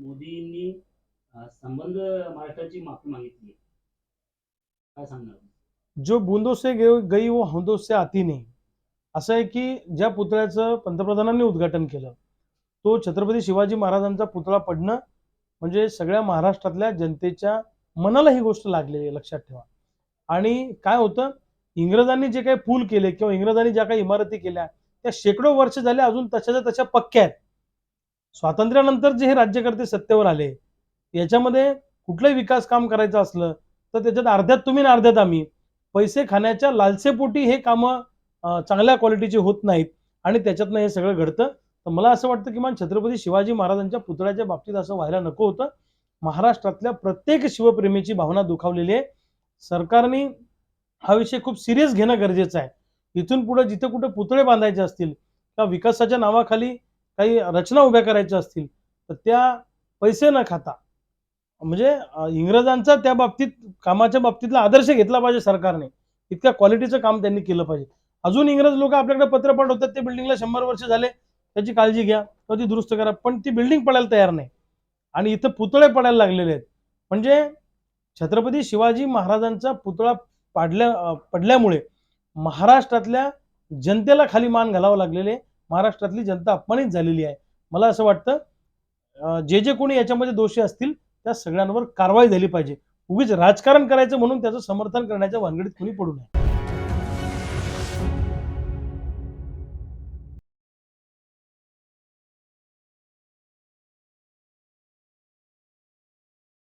मोदींनी संबंध महाराष्ट्राची माफी मागितली. काय सांगणार? जो बुंदो से गई वो हौदो से आती नाही. असं आहे की ज्या पुतळ्याचं पंतप्रधानांनी उद्घाटन केलं तो छत्रपती शिवाजी महाराजांचा पुतळा पडणं म्हणजे सगळ्या महाराष्ट्रातल्या जनतेच्या मनाला ही गोष्ट लागलेली आहे लक्षात ठेवा. आणि काय होतं? इंग्रजांनी जे काही पूल केले किंवा इंग्रजांनी ज्या काही इमारती केल्या त्या शेकडो वर्ष झाल्या अजून तशाच्या तशा पक्क्या आहेत. स्वातंत्र्यानंतर जे हे राज्यकर्ते सत्तेवर आले याच्यामध्ये कुठलंही विकास काम करायचं असलं तर त्याच्यात अर्ध्यात तुम्ही आणि अर्ध्यात आम्ही. पैसे खाण्याच्या लालसेपोटी हे कामं चांगल्या क्वालिटीचे होत नाहीत आणि त्याच्यातनं हे सगळं घडतं. तर मला असं वाटतं किमान छत्रपती शिवाजी महाराजांच्या पुतळ्याच्या बाबतीत असं व्हायला नको होतं. महाराष्ट्रातल्या प्रत्येक शिवप्रेमीची भावना दुखावलेली आहे. सरकारने हा विषय खूप सिरियस घेणं गरजेचं आहे. इथून पुढे जिथे कुठे पुतळे बांधायचे असतील किंवा विकासाच्या नावाखाली काही रचना उभ्या करायच्या असतील तर त्या पैसे न खाता म्हणजे इंग्रजांचा त्या बाबतीत कामाच्या बाबतीतला आदर्श घेतला पाहिजे सरकारने. इतक्या क्वालिटीचं काम त्यांनी केलं पाहिजे. अजून इंग्रज लोक आपल्याकडे पत्र पाठवतात ते बिल्डिंगला शंभर वर्ष झाले त्याची काळजी घ्या किंवा ती दुरुस्त करा पण ती बिल्डिंग पडायला तयार नाही. आणि इथं पुतळे पडायला लागलेले आहेत. म्हणजे छत्रपती शिवाजी महाराजांचा पुतळा पाडल्या पडल्यामुळे महाराष्ट्रातल्या जनतेला खाली मान घालावं लागलेले महाराष्ट्रातली जनता अपमानित झालेली आहे. मला असं वाटतं जे जे कोणी याच्यामध्ये दोषी असतील त्या सगळ्यांवर कारवाई झाली पाहिजे. उगीच राजकारण करायचं म्हणून त्याचं समर्थन करण्याच्या भानगडीत कोणी पडू नये.